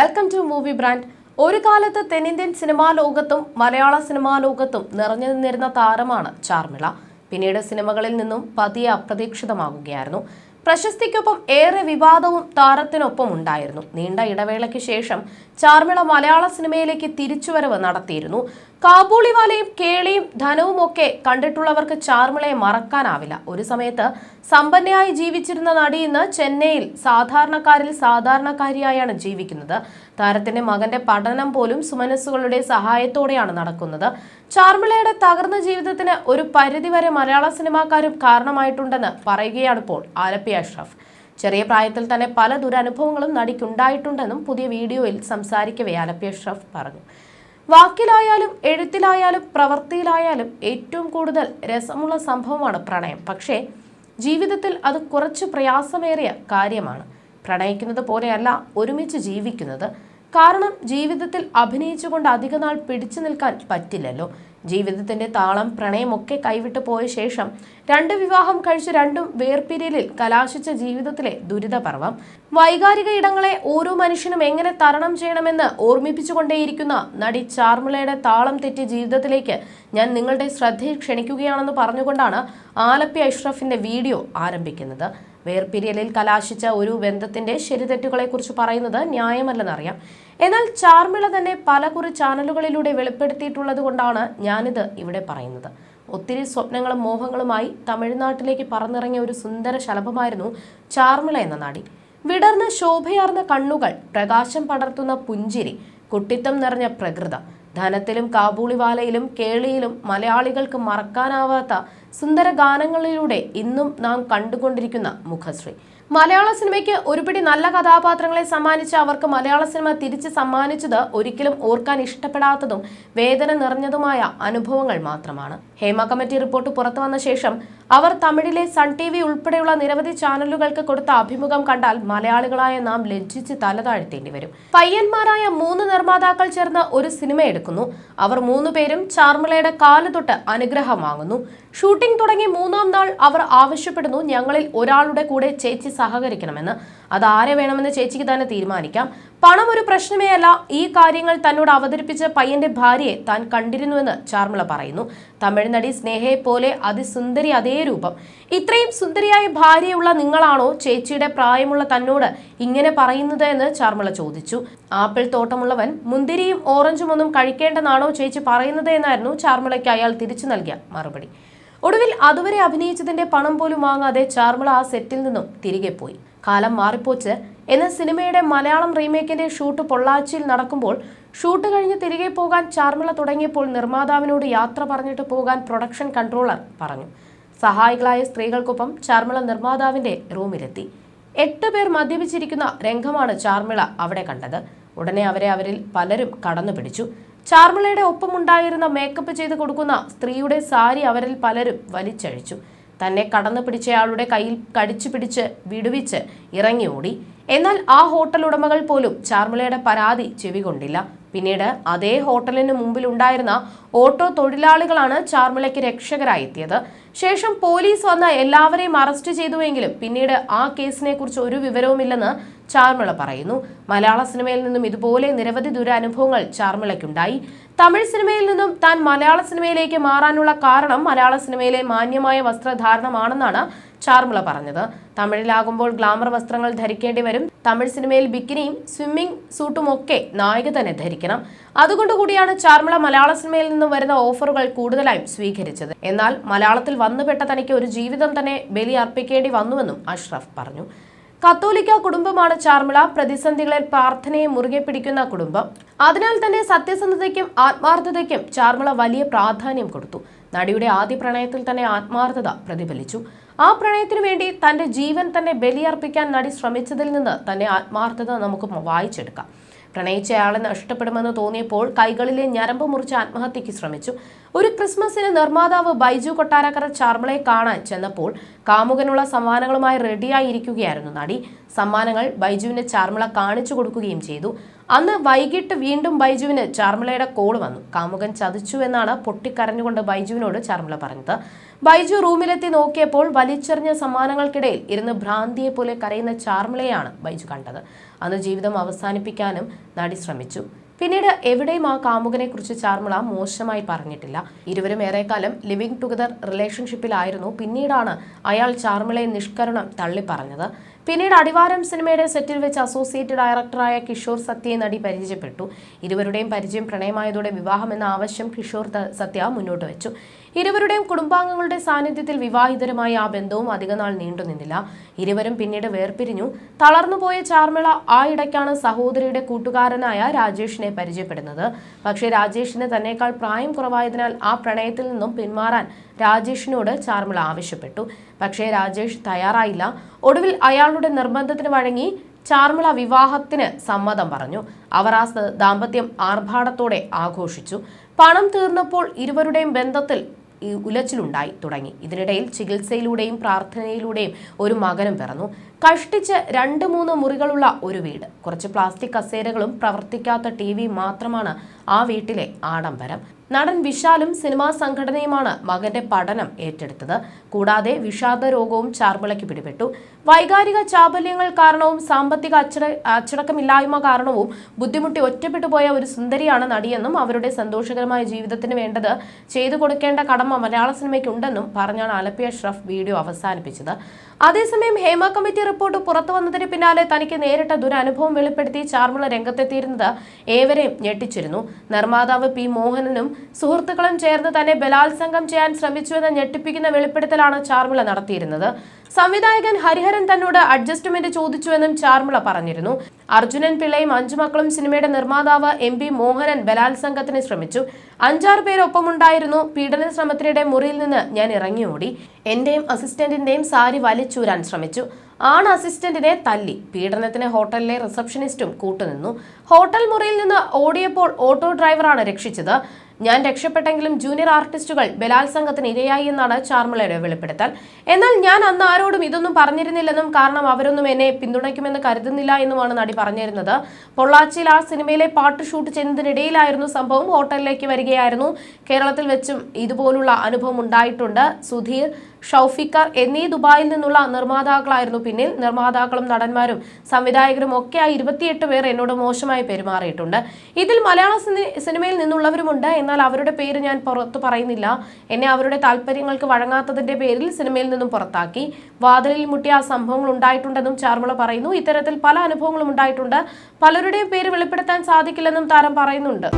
Welcome to movie brand ഒരു കാലത്ത് തെന്നിന്ത്യൻ സിനിമാ ലോകത്തും മലയാള സിനിമാ ലോകത്തും നിറഞ്ഞു നിന്നിരുന്ന താരമാണ് ചാർമിള. പിന്നീട് സിനിമകളിൽ നിന്നും പതിയെ അപ്രതീക്ഷിതമാകുകയായിരുന്നു. പ്രശസ്തിക്കൊപ്പം ഏറെ വിവാദവും താരത്തിനൊപ്പം ഉണ്ടായിരുന്നു. നീണ്ട ഇടവേളയ്ക്ക് ശേഷം ചാർമിള മലയാള സിനിമയിലേക്ക് തിരിച്ചുവരവ് നടത്തിയിരുന്നു. കാബൂളിവാലയും കേളിയും ധനവും ഒക്കെ കണ്ടിട്ടുള്ളവർക്ക് ചാർമിളയെ മറക്കാനാവില്ല. ഒരു സമയത്ത് സമ്പന്നയായി ജീവിച്ചിരുന്ന നടി ഇന്ന് ചെന്നൈയിൽ സാധാരണക്കാരിൽ സാധാരണക്കാരിയായാണ് ജീവിക്കുന്നത്. താരത്തിന്റെ മകന്റെ പഠനം പോലും സുമനസ്സുകളുടെ സഹായത്തോടെയാണ് നടക്കുന്നത്. ചാർമിളയുടെ തകർന്ന ജീവിതത്തിന് ഒരു പരിധിവരെ മലയാള സിനിമാക്കാരും കാരണമായിട്ടുണ്ടെന്ന് പറയുകയാണ് ഇപ്പോൾ ആലപ്പി അഷ്റഫ്. ചെറിയ പ്രായത്തിൽ തന്നെ പല ദുരനുഭവങ്ങളും നടിക്കുണ്ടായിട്ടുണ്ടെന്നും പുതിയ വീഡിയോയിൽ സംസാരിക്കവേ ആലപ്പി അഷ്റഫ് പറഞ്ഞു. വാക്കിലായാലും എഴുത്തിലായാലും പ്രവൃത്തിയിലായാലും ഏറ്റവും കൂടുതൽ രസമുള്ള സംഭവമാണ് പ്രണയം. പക്ഷേ ജീവിതത്തിൽ അത് കുറച്ച് പ്രയാസമേറിയ കാര്യമാണ്. പ്രണയിക്കുന്നത് പോലെയല്ല ഒരുമിച്ച് ജീവിക്കുന്നത്. കാരണം ജീവിതത്തിൽ അഭിനയിച്ചുകൊണ്ട് അധികനാൾ പിടിച്ചു നിൽക്കാൻ പറ്റില്ലല്ലോ. ജീവിതത്തിന്റെ താളം പ്രണയമൊക്കെ കൈവിട്ടു പോയ ശേഷം രണ്ട് വിവാഹം കഴിച്ച് രണ്ടും വേർപിരിയലിൽ കലാശിച്ച ജീവിതത്തിലെ ദുരിതപർവം. വൈകാരിക ഇടങ്ങളെ ഓരോ മനുഷ്യനും എങ്ങനെ തരണം ചെയ്യണമെന്ന് ഓർമ്മിപ്പിച്ചുകൊണ്ടേയിരിക്കുന്ന നടി ചാർമിളയുടെ താളം തെറ്റി ജീവിതത്തിലേക്ക് ഞാൻ നിങ്ങളുടെ ശ്രദ്ധയിൽ ക്ഷണിക്കുകയാണെന്ന് പറഞ്ഞുകൊണ്ടാണ് ആലപ്പി അഷ്റഫിന്റെ വീഡിയോ ആരംഭിക്കുന്നത്. വേർപിരിയലിൽ കലാശിച്ച ഒരു ബന്ധത്തിന്റെ ശരിതെറ്റുകളെക്കുറിച്ച് പറയുന്നത് ന്യായമല്ലെന്നറിയാം. എന്നാൽ ചാർമിള തന്നെ പല കുറി ചാനലുകളിലൂടെ വെളിപ്പെടുത്തിയിട്ടുള്ളത് കൊണ്ടാണ് ഞാനിത് ഇവിടെ പറയുന്നത്. ഒത്തിരി സ്വപ്നങ്ങളും മോഹങ്ങളുമായി തമിഴ്നാട്ടിലേക്ക് പറന്നിറങ്ങിയ ഒരു സുന്ദര ശലഭമായിരുന്നു ചാർമിള എന്ന നടി. വിടർന്ന ശോഭയാർന്ന കണ്ണുകൾ പ്രകാശം പടർത്തുന്ന പുഞ്ചിരി കുട്ടിത്തം നിറഞ്ഞ പ്രകൃതം ധനത്തിലും കാബൂളിവാലയിലും കേളിയിലും മലയാളികൾക്ക് മറക്കാനാവാത്ത സുന്ദര ഗാനങ്ങളിലൂടെ ഇന്നും നാം കണ്ടുകൊണ്ടിരിക്കുന്ന മുഖശ്രീ. മലയാള സിനിമയ്ക്ക് ഒരുപിടി നല്ല കഥാപാത്രങ്ങളെ സമ്മാനിച്ച അവർക്ക് മലയാള സിനിമ തിരിച്ച് സമ്മാനിച്ചത് ഒരിക്കലും ഓർക്കാൻ ഇഷ്ടപ്പെടാത്തതും വേദന നിറഞ്ഞതുമായ അനുഭവങ്ങൾ മാത്രമാണ്. ഹേമ കമ്മിറ്റി റിപ്പോർട്ട് പുറത്തു വന്ന ശേഷം അവർ തമിഴിലെ സൺ ടി വി ഉൾപ്പെടെയുള്ള നിരവധി ചാനലുകൾക്ക് കൊടുത്ത അഭിമുഖം കണ്ടാൽ മലയാളികളായ നാം ലജ്ജിച്ച് തല താഴ്ത്തേണ്ടി വരും. പയ്യന്മാരായ മൂന്ന് നിർമ്മാതാക്കൾ ചേർന്ന് ഒരു സിനിമ എടുക്കുന്നു. അവർ മൂന്ന് പേരും ചാർമിളയുടെ കാൽ തൊട്ട് അനുഗ്രഹം വാങ്ങുന്നു. ഷൂട്ടിംഗ് തുടങ്ങി മൂന്നാം നാൾ അവർ ആവശ്യപ്പെടുന്നു ഞങ്ങളിൽ ഒരാളുടെ കൂടെ ചേച്ചി സഹകരിക്കണമെന്ന്. അത് ആരെ വേണമെന്ന് ചേച്ചിക്ക് തന്നെ തീരുമാനിക്കാം. പണം ഒരു പ്രശ്നമേ അല്ല. ഈ കാര്യങ്ങൾ തന്നോട് അവതരിപ്പിച്ച പയ്യന്റെ ഭാര്യയെ താൻ കണ്ടിരുന്നുവെന്ന് ചാർമിള പറയുന്നു. തമിഴ് നടി സ്നേഹയെ പോലെ അതിസുന്ദരി അതേ രൂപം. ഇത്രയും സുന്ദരിയായ ഭാര്യയുള്ള നിങ്ങളാണോ ചേച്ചിയുടെ പ്രായമുള്ള തന്നോട് ഇങ്ങനെ പറയുന്നത് എന്ന് ചാർമിള ചോദിച്ചു. ആപ്പിൾ തോട്ടമുള്ളവൻ മുന്തിരിയും ഓറഞ്ചും ഒന്നും കഴിക്കേണ്ടെന്നാണോ ചേച്ചി പറയുന്നത് എന്നായിരുന്നു ചാർമിളയ്ക്ക് അയാൾ തിരിച്ചു നൽകിയ മറുപടി. ഒടുവിൽ അതുവരെ അഭിനയിച്ചതിന്റെ പണം പോലും വാങ്ങാതെ ചാർമിള ആ സെറ്റിൽ നിന്നും തിരികെ പോയി. കാലം മാറിപ്പോച്ച് എന്ന സിനിമയുടെ മലയാളം റീമേക്കിന്റെ ഷൂട്ട് പൊള്ളാച്ചിയിൽ നടക്കുമ്പോൾ ഷൂട്ട് കഴിഞ്ഞ് തിരികെ പോകാൻ ചാർമിള തുടങ്ങിയപ്പോൾ നിർമ്മാതാവിനോട് യാത്ര പറഞ്ഞിട്ട് പോകാൻ പ്രൊഡക്ഷൻ കൺട്രോളർ പറഞ്ഞു. സഹായികളായ സ്ത്രീകൾക്കൊപ്പം ചാർമിള നിർമ്മാതാവിന്റെ റൂമിലെത്തി. എട്ട് പേർ മദ്യപിച്ചിരിക്കുന്ന രംഗമാണ് ചാർമിള അവിടെ കണ്ടത്. ഉടനെ അവരെ അവരിൽ പലരും കടന്നു പിടിച്ചു ചാർമിളയുടെ ഒപ്പമുണ്ടായിരുന്ന മേക്കപ്പ് ചെയ്ത് കൊടുക്കുന്ന സ്ത്രീയുടെ സാരി അവരിൽ പലരും വലിച്ചഴിച്ചു. തന്നെ കടന്നു പിടിച്ചയാളുടെ കയ്യിൽ കടിച്ചു പിടിച്ച് വിടുവിച്ച് ഇറങ്ങി ഓടി. എന്നാൽ ആ ഹോട്ടൽ ഉടമകൾ പോലും ചാർമിളയുടെ പരാതി ചെവികൊണ്ടില്ല. പിന്നീട് അതേ ഹോട്ടലിന് മുമ്പിൽ ഉണ്ടായിരുന്ന ഓട്ടോ തൊഴിലാളികളാണ് ചാർമിളയ്ക്ക് രക്ഷകരായി എത്തിയത്. ശേഷം പോലീസ് വന്ന് എല്ലാവരെയും അറസ്റ്റ് ചെയ്തുവെങ്കിലും പിന്നീട് ആ കേസിനെ കുറിച്ച് ഒരു വിവരവുമില്ലെന്ന് ചാർമിള പറയുന്നു. മലയാള സിനിമയിൽ നിന്നും ഇതുപോലെ നിരവധി ദുരനുഭവങ്ങൾ ചാർമിളയ്ക്കുണ്ടായി. തമിഴ് സിനിമയിൽ നിന്നും താൻ മലയാള സിനിമയിലേക്ക് മാറാനുള്ള കാരണം മലയാള സിനിമയിലെ മാന്യമായ വസ്ത്രധാരണമാണെന്നാണ് ചാർമിള പറഞ്ഞത്. തമിഴിലാകുമ്പോൾ ഗ്ലാമർ വസ്ത്രങ്ങൾ ധരിക്കേണ്ടി വരും. തമിഴ് സിനിമയിൽ ബിക്കിനിയും സ്വിമ്മിംഗ് സൂട്ടും ഒക്കെ നായിക തന്നെ ധരിക്കണം. അതുകൊണ്ടുകൂടിയാണ് ചാർമിള മലയാള സിനിമയിൽ നിന്നും വരുന്ന ഓഫറുകൾ കൂടുതലായും സ്വീകരിച്ചത്. എന്നാൽ മലയാളത്തിൽ വന്നുപെട്ട തനിക്ക് ഒരു ജീവിതം തന്നെ ബലി അർപ്പിക്കേണ്ടി വന്നുവെന്നും അഷ്റഫ് പറഞ്ഞു. കത്തോലിക്ക കുടുംബമാണ് ചാർമിള. പ്രതിസന്ധികളിൽ പ്രാർത്ഥനയെ മുറുകെ പിടിക്കുന്ന കുടുംബം. അതിനാൽ തന്നെ സത്യസന്ധതയ്ക്കും ആത്മാർത്ഥതയ്ക്കും ചാർമിള വലിയ പ്രാധാന്യം കൊടുത്തു. നടിയുടെ ആദ്യ പ്രണയത്തിൽ തന്നെ ആത്മാർത്ഥത പ്രതിഫലിച്ചു. ആ പ്രണയത്തിനു വേണ്ടി തന്റെ ജീവൻ തന്നെ ബലിയർപ്പിക്കാൻ നടി ശ്രമിച്ചതിൽ നിന്ന് തന്നെ ആത്മാർത്ഥത നമുക്ക് വായിച്ചെടുക്കാം. പ്രണയിച്ചയാളെ നഷ്ടപ്പെടുമെന്ന് തോന്നിയപ്പോൾ കൈകളിലെ ഞരമ്പ് മുറിച്ച് ആത്മഹത്യയ്ക്ക് ശ്രമിച്ചു. ഒരു ക്രിസ്മസിന് നിർമ്മാതാവ് ബൈജു കൊട്ടാരക്കര ചാർമളയെ കാണാൻ ചെന്നപ്പോൾ കാമുകനുള്ള സമ്മാനങ്ങളുമായി റെഡിയായിരിക്കുകയായിരുന്നു നടി. സമ്മാനങ്ങൾ ബൈജുവിന് ചാർമിള കാണിച്ചു കൊടുക്കുകയും ചെയ്തു. അന്ന് വൈകിട്ട് വീണ്ടും ബൈജുവിന് ചാർമിളയുടെ കോൾ വന്നു. കാമുകൻ ചതിച്ചു എന്നാണ് പൊട്ടിക്കരഞ്ഞുകൊണ്ട് ബൈജുവിനോട് ചാർമിള പറഞ്ഞത്. ബൈജു റൂമിലെത്തി നോക്കിയപ്പോൾ വലിച്ചെറിഞ്ഞ സമ്മാനങ്ങൾക്കിടയിൽ ഇരുന്ന് ഭ്രാന്തിയെ പോലെ കരയുന്ന ചാർമിളയാണ് ബൈജു കണ്ടത്. അന്ന് ജീവിതം അവസാനിപ്പിക്കാനും നടി ശ്രമിച്ചു. പിന്നീട് എവിടെയും ആ കാമുകനെ കുറിച്ച് ചാർമിള മോശമായി പറഞ്ഞിട്ടില്ല. ഇരുവരും ഏറെക്കാലം ലിവിംഗ് ടുഗദർ റിലേഷൻഷിപ്പിലായിരുന്നു. പിന്നീടാണ് അയാൾ ചാർമിളയെ നിഷ്കരണം തള്ളിപ്പറഞ്ഞത്. പിന്നീട് അടിവാരം സിനിമയുടെ സെറ്റിൽ വെച്ച് അസോസിയേറ്റ് ഡയറക്ടറായ കിഷോർ സത്യയെ നടി പരിചയപ്പെട്ടു. ഇരുവരുടെയും പരിചയം പ്രണയമായതോടെ വിവാഹം എന്ന ആവശ്യം കിഷോർ സത്യ മുന്നോട്ട് വെച്ചു. ഇരുവരുടെയും കുടുംബാംഗങ്ങളുടെ സാന്നിധ്യത്തിൽ വിവാഹിതരമായ ആ ബന്ധവും അധികനാൾ നീണ്ടുനിന്നില്ല ഇരുവരും പിന്നീട് വേർപിരിഞ്ഞു. തളർന്നുപോയ ചാർമിള ആ ഇടയ്ക്കാണ് സഹോദരിയുടെ കൂട്ടുകാരനായ രാജേഷിനെ പരിചയപ്പെടുന്നത്. പക്ഷേ രാജേഷിന് തന്നെക്കാൾ പ്രായം കുറവായതിനാൽ ആ പ്രണയത്തിൽ നിന്നും പിന്മാറാൻ രാജേഷിനോട് ചാർമിള ആവശ്യപ്പെട്ടു. പക്ഷേ രാജേഷ് തയ്യാറായില്ല. ഒടുവിൽ അയാളുടെ നിർബന്ധത്തിന് വഴങ്ങി ചാർമിള വിവാഹത്തിന് സമ്മതം പറഞ്ഞു. അവർ ആ ദാമ്പത്യം ആർഭാടത്തോടെ ആഘോഷിച്ചു. പണം തീർന്നപ്പോൾ ഇരുവരുടെയും ബന്ധത്തിൽ ഉലച്ചിലുണ്ടായി തുടങ്ങി. ഇതിനിടയിൽ ചികിത്സയിലൂടെയും പ്രാർത്ഥനയിലൂടെയും ഒരു മകനും പിറന്നു. കഷ്ടിച്ച് രണ്ട് മൂന്ന് മുറികളുള്ള ഒരു വീട്. കുറച്ച് പ്ലാസ്റ്റിക് കസേരകളും പ്രവർത്തിക്കാത്ത ടി മാത്രമാണ് ആ വീട്ടിലെ ആഡംബരം. നടൻ വിശാലും സിനിമാ സംഘടനയുമാണ് മകന്റെ പഠനം ഏറ്റെടുത്തത്. കൂടാതെ വിഷാദ രോഗവും ചാർമിളയ്ക്ക് പിടിപെട്ടു. വൈകാരിക ചാബല്യങ്ങൾ കാരണവും സാമ്പത്തിക അച്ചട അച്ചടക്കമില്ലായ്മ കാരണവും ബുദ്ധിമുട്ടി ഒറ്റപ്പെട്ടു പോയ ഒരു സുന്ദരിയാണ് നടിയെന്നും അവരുടെ സന്തോഷകരമായ ജീവിതത്തിന് വേണ്ടത് ചെയ്തു കൊടുക്കേണ്ട കടമ മലയാള സിനിമയ്ക്കുണ്ടെന്നും പറഞ്ഞാണ് ആലപ്പി അഷ്റഫ് വീഡിയോ അവസാനിപ്പിച്ചത്. അതേസമയം ഹേമ കമ്മിറ്റി റിപ്പോർട്ട് പുറത്തു വന്നതിന് പിന്നാലെ തനിക്ക് നേരിട്ട ദുരനുഭവം വെളിപ്പെടുത്തി ചാർമിള രംഗത്തെത്തിയിരുന്നത് ഏവരെയും ഞെട്ടിച്ചിരുന്നു. നിർമ്മാതാവ് പി മോഹനനും സുഹൃത്തുക്കളും ചേർന്ന് തന്നെ ബലാത്സംഗം ചെയ്യാൻ ശ്രമിച്ചുവെന്ന് ഞെട്ടിപ്പിക്കുന്ന വെളിപ്പെടുത്തലാണ് ചാർമിള നടത്തിയിരുന്നത്. സംവിധായകൻ ഹരിഹരൻ തന്നോട് അഡ്ജസ്റ്റ്മെന്റ് ചോദിച്ചുവെന്നും ചാർമിള പറഞ്ഞിരുന്നു. അർജുനൻ പിള്ളയും അഞ്ചു മക്കളും സിനിമയുടെ നിർമ്മാതാവ് എം പി മോഹനൻ ബലാത്സംഗത്തിന് ശ്രമിച്ചു. അഞ്ചാറ് പേരൊപ്പമുണ്ടായിരുന്നു. പീഡന ശ്രമത്തിനിടെ മുറിയിൽ നിന്ന് ഞാൻ ഇറങ്ങി ഓടി എന്റെയും അസിസ്റ്റന്റിന്റെയും സാരി വലിച്ചൂരാൻ ശ്രമിച്ചു. ആൺ അസിസ്റ്റന്റിനെ തല്ലി. പീഡനത്തിന് ഹോട്ടലിലെ റിസപ്ഷനിസ്റ്റും കൂട്ടുനിന്നു. ഹോട്ടൽ മുറിയിൽ നിന്ന് ഓടിയപ്പോൾ ഓട്ടോ ഡ്രൈവറാണ് രക്ഷിച്ചത്. ഞാൻ രക്ഷപ്പെട്ടെങ്കിലും ജൂനിയർ ആർട്ടിസ്റ്റുകൾ ബലാത്സംഗത്തിന് ഇരയായി എന്നാണ് ചാർമിളയുടെ വെളിപ്പെടുത്തൽ. എന്നാൽ ഞാൻ അന്ന് ആരോടും ഇതൊന്നും പറഞ്ഞിരുന്നില്ലെന്നും കാരണം അവരൊന്നും എന്നെ പിന്തുണയ്ക്കുമെന്ന് കരുതുന്നില്ല എന്നുമാണ് നടി പറഞ്ഞിരുന്നത്. പൊള്ളാച്ചിയിൽ ആ സിനിമയിലെ പാട്ട് ഷൂട്ട് ചെയ്യുന്നതിനിടയിലായിരുന്നു സംഭവം. ഹോട്ടലിലേക്ക് വരികയായിരുന്നു. കേരളത്തിൽ വെച്ചും ഇതുപോലുള്ള അനുഭവം ഉണ്ടായിട്ടുണ്ട്. സുധീർ ഷൗഫിക്കർ എന്നീ ദുബായിൽ നിന്നുള്ള നിർമ്മാതാക്കളായിരുന്നു പിന്നിൽ. നിർമ്മാതാക്കളും നടന്മാരും സംവിധായകരും ഒക്കെ ആ ഇരുപത്തിയെട്ട് പേർ എന്നോട് മോശമായി പെരുമാറിയിട്ടുണ്ട്. ഇതിൽ മലയാള സിനി- സിനിമയിൽ നിന്നുള്ളവരുമുണ്ട്. എന്നാൽ അവരുടെ പേര് ഞാൻ പുറത്തു പറയുന്നില്ല. എന്നെ അവരുടെ താല്പര്യങ്ങൾക്ക് വഴങ്ങാത്തതിന്റെ പേരിൽ സിനിമയിൽ നിന്നും പുറത്താക്കി. വാതിലിൽ മുട്ടിയ ആ സംഭവങ്ങൾ ഉണ്ടായിട്ടുണ്ടെന്നും ചാർമുള പറയുന്നു. ഇത്തരത്തിൽ പല അനുഭവങ്ങളും ഉണ്ടായിട്ടുണ്ട്. പലരുടെയും പേര് വെളിപ്പെടുത്താൻ സാധിക്കില്ലെന്നും താരം പറയുന്നുണ്ട്.